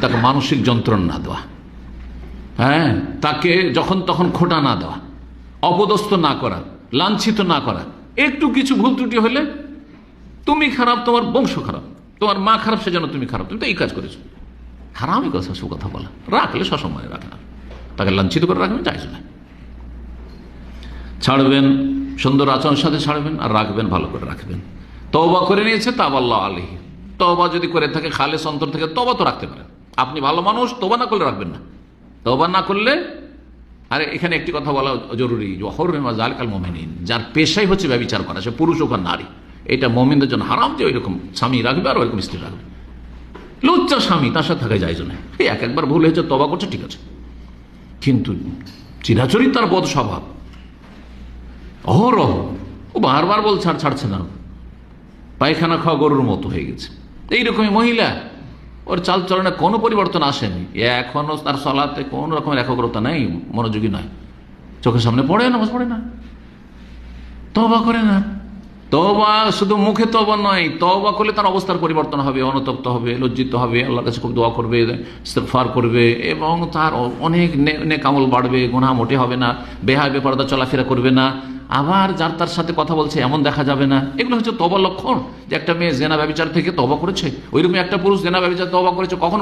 তাকে মানসিক যন্ত্রণা না দেওয়া। হ্যাঁ? তাকে যখন তখন খোটা না দেওয়া। অপদস্থ না করা, লাঞ্ছিত না করা। একটু কিছু ভুল ত্রুটি হলে তুমি খারাপ, তোমার বংশ খারাপ, তোমার মা খারাপ সেজন্য তুমি খারাপ। তুমি তো এই কাজ করেছ। হারামি কথা সব কথা বলা। রাখলে সসময় রাখা তাকে লাঞ্ছিত করে রাখবেন চাইছে না। ছাড়বেন, সুন্দর আচরণের সাথে ছাড়বেন আর রাখবেন, ভালো করে রাখবেন। তবা করে নিয়েছে তাবাল্লাহ আলহি তবা যদি করে থাকে, খালেস অন্তর থেকে তবা তো রাখতে পারেন। আপনি ভালো মানুষ তবা না করলে রাখবেন না। তবা না করলে, আরে এখানে একটি কথা বলা জরুরি জালকাল মোমিনিন, যার পেশাই হচ্ছে ব্যবচার করা, সে পুরুষ হোক আর নারী। এটা মোমিনদের জন্য হারাম যে ওইরকম স্বামী রাখবে আর ওইরকম স্ত্রী রাখবে। লজ্জা স্বামী, তার সাথে থাকা যায় এই এক একবার ভুল হয়েছে তবা করছে, ঠিক আছে। কিন্তু চিরাচরিত তার বদ স্বভাব, অহরহ, ও বারবার বলছে আর ছাড়ছে না। পায়খানা খাওয়া গরুর মতো হয়ে গেছে। এইরকমই মহিলা ওর চাল চালচলনে কোনো পরিবর্তন আসেনি। এখনও তার সলাতে কোনো রকমের একগ্রতা নেই, মনোযোগী নয়। চোখের সামনে পড়ে, নামাজ পড়ে না। তবা করে না। তবা শুধু মুখে তবা নয় তবা করলে তার অবস্থার পরিবর্তন হবে, অনতপ্ত হবে, লজ্জিত হবে, আল্লাহর কাছে খুব দোয়া করবে ফার করবে এবং তার অনেক নেকামল বাড়বে গোনা মোটে হবে না, বেহায়, বেপরদা চলাফেরা করবে না। আবার যার তার সাথে কথা বলছে, এমন দেখা যাবে না। এগুলো হচ্ছে তবা লক্ষণ যে একটা মেয়ে জেনা ব্যবচার থেকে তবা করেছে। ওইরকম একটা পুরুষ জেনা ব্যবচার তবা করেছে, কখন